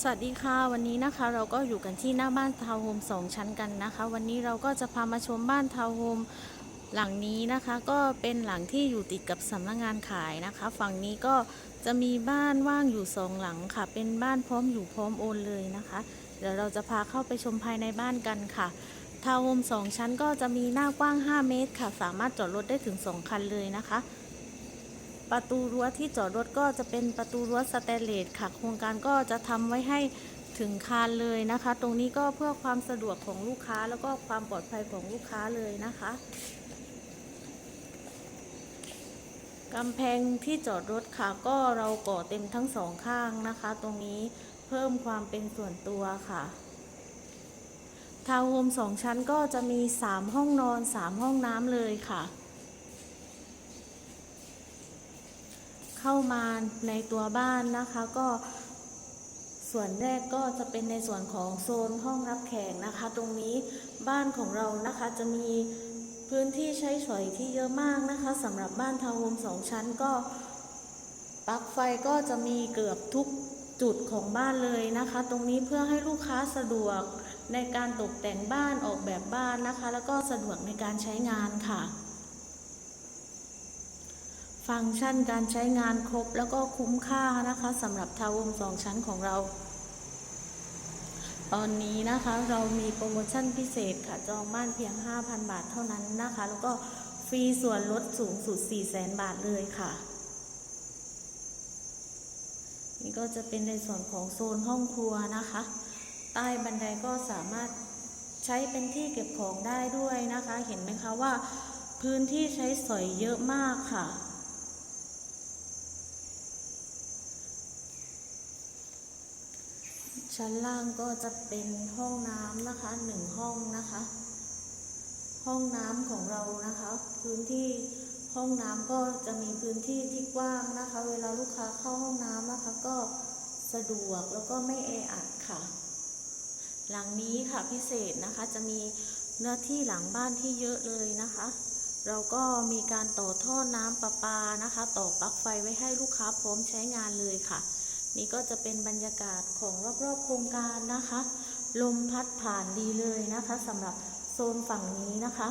สวัสดีค่ะวันนี้นะคะเราก็อยู่กันที่หน้าบ้านทาวน์โฮมสองชั้นกันนะคะ วันนี้เราก็จะพามาชมบ้านทาวน์โฮมหลังนี้นะคะ ก็เป็นหลังที่อยู่ติดกับสำนักงานขายนะคะ ฝั่งนี้ก็จะมีบ้านว่างอยู่สองหลังค่ะ เป็นบ้านพร้อมอยู่พร้อมโอนเลยนะคะ เดี๋ยวเราจะพาเข้าไปชมภายในบ้านกันค่ะทาวน์โฮมสองชั้นก็จะมีหน้ากว้าง 5 เมตรค่ะ สามารถจอดรถได้ถึง 2 คันเลยนะคะ ประตูรั้วที่จอดรถก็จะเป็นประตูรั้วสแตนเลสค่ะ โครงการก็จะทำไว้ให้ถึงคานเลยนะคะ ตรงนี้ก็เพื่อความสะดวกของลูกค้าแล้วก็ความปลอดภัยของลูกค้าเลยนะคะกำแพงที่จอดรถค่ะ ก็เราก่อเต็มทั้งสองข้างนะคะ ตรงนี้เพิ่มความเป็นส่วนตัวค่ะทาวน์โฮมสองชั้นก็จะมี 3 ห้องนอน 3 ห้องน้ำเลยค่ะ เข้ามาในตัวบ้านนะคะ ก็ส่วนแรกก็จะเป็นในส่วนของโซนห้องรับแขกนะคะ ตรงนี้บ้านของเรานะคะจะมีพื้นที่ใช้สอยที่เยอะมากนะคะสำหรับบ้านทาวน์โฮมสองชั้นก็ปลั๊กไฟก็จะมีเกือบทุกจุดของบ้านเลยนะคะ ตรงนี้เพื่อให้ลูกค้าสะดวกในการตกแต่งบ้านออกแบบบ้านนะคะ แล้วก็สะดวกในการใช้งานค่ะ ฟังก์ชันการใช้งานครบแล้วก็คุ้มค่านะคะสำหรับทาวน์โฮมสองชั้นของเรา ตอนนี้นะคะเรามีโปรโมชั่นพิเศษค่ะจองบ้านเพียง 5,000 บาทเท่านั้นนะคะ แล้วก็ฟรีส่วนลดสูงสุด 400,000 บาทเลยค่ะ นี่ก็จะเป็นในส่วนของโซนห้องครัวนะคะ ใต้บันไดก็สามารถใช้เป็นที่เก็บของได้ด้วยนะคะ เห็นไหมคะว่าพื้นที่ใช้สอยเยอะมากค่ะ ชั้นล่างก็จะเป็นห้องน้ำนะคะหนึ่งห้องนะคะ ห้องน้ำของเรานะคะ พื้นที่ห้องน้ำก็จะมีพื้นที่ที่กว้างนะคะ เวลาลูกค้าเข้าห้องน้ำนะคะ ก็สะดวกแล้วก็ไม่แออัดค่ะ หลังนี้ค่ะพิเศษนะคะจะมีเนื้อที่หลังบ้านที่เยอะเลยนะคะ เราก็มีการต่อท่อน้ำประปานะคะ ต่อปลั๊กไฟไว้ให้ลูกค้าพร้อมใช้งานเลยค่ะ นี่ก็จะเป็นบรรยากาศของรอบๆโครงการนะคะ ลมพัดผ่านดีเลยนะคะสำหรับโซนฝั่งนี้นะคะ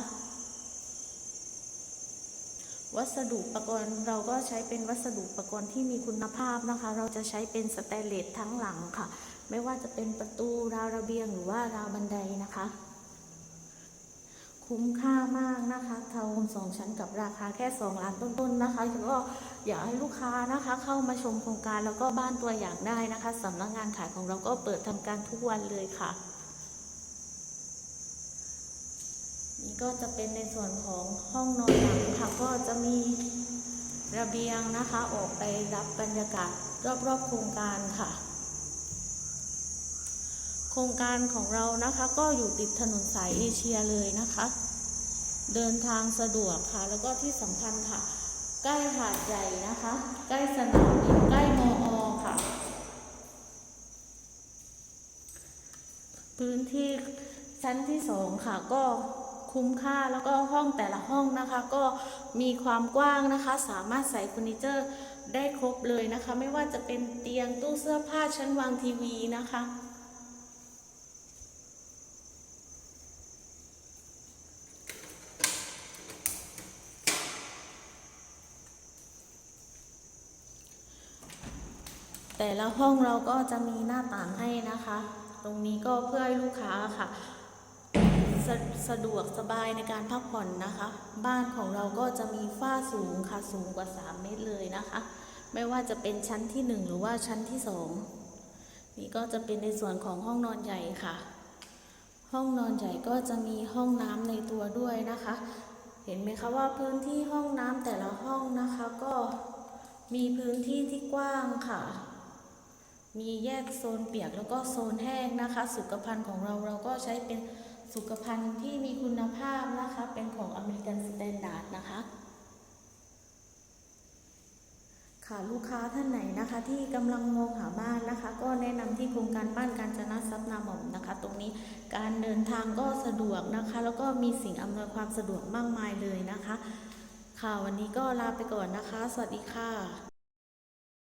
วัสดุอุปกรณ์เราก็ใช้เป็นวัสดุอุปกรณ์ที่มีคุณภาพนะคะ เราจะใช้เป็นสแตนเลสทั้งหลังค่ะ ไม่ว่าจะเป็นประตูราวระเบียงหรือว่าราวบันไดนะคะ คุ้มค่ามากนะคะทาวน์โฮมสองชั้นกับราคาแค่ 2 ล้านต้นๆนะคะก็อยากให้ลูกค้านะคะเข้ามาชมโครงการแล้วก็บ้านตัวอย่างได้นะคะสำนักงานขายของเราก็เปิดทำการทุกวันเลยค่ะ นี่ก็จะเป็นในส่วนของห้องนอนหลังค่ะก็จะมีระเบียงนะคะออกไปรับบรรยากาศรอบๆโครงการค่ะ โครงการของเรานะคะก็อยู่ติดถนนสายเอเชียเลยนะคะ เดินทางสะดวกค่ะ แล้วก็ที่สำคัญค่ะ ใกล้หาดใหญ่นะคะ ใกล้สนามบินใกล้มออค่ะ พื้นที่ชั้นที่สองค่ะก็คุ้มค่าแล้วก็ห้องแต่ละห้องนะคะ ก็มีความกว้างนะคะ สามารถใส่เฟอร์นิเจอร์ได้ครบเลยนะคะ ไม่ว่าจะเป็นเตียงตู้เสื้อผ้าชั้นวางทีวีนะคะ แต่ละห้องเราก็จะมีหน้าต่างให้นะคะ ตรงนี้ก็เพื่อให้ลูกค้าค่ะสะสะดวกสบายในการพักผ่อนนะคะ บ้านของเราก็จะมีฝ้าสูงค่ะสูงกว่า 3 เมตรเลยนะคะ ไม่ว่าจะเป็นชั้นที่ 1 หรือว่าชั้นที่ 2 นี่ก็จะเป็นในส่วนของห้องนอนใหญ่ค่ะ ห้องนอนใหญ่ก็จะมีห้องน้ำในตัวด้วยนะคะ เห็นไหมคะว่าพื้นที่ห้องน้ำแต่ละห้องนะคะก็มีพื้นที่ที่กว้างค่ะ มีแยกโซนเปียกแล้วก็โซนแห้งนะคะ สุขภัณฑ์ของเราเราก็ใช้เป็นสุขภัณฑ์ที่มีคุณภาพนะคะ เป็นของอเมริกันสแตนดาร์ดนะคะ ค่ะลูกค้าท่านไหนนะคะ ที่กำลังมองหาบ้านนะคะ ก็แนะนำที่โครงการบ้านการจนะทรัพย์นาหม่อมนะคะ ตรงนี้การเดินทางก็สะดวกนะคะ แล้วก็มีสิ่งอำนวยความสะดวกมากมายเลยนะคะ ค่ะวันนี้ก็ลาไปก่อนนะคะ สวัสดีค่ะ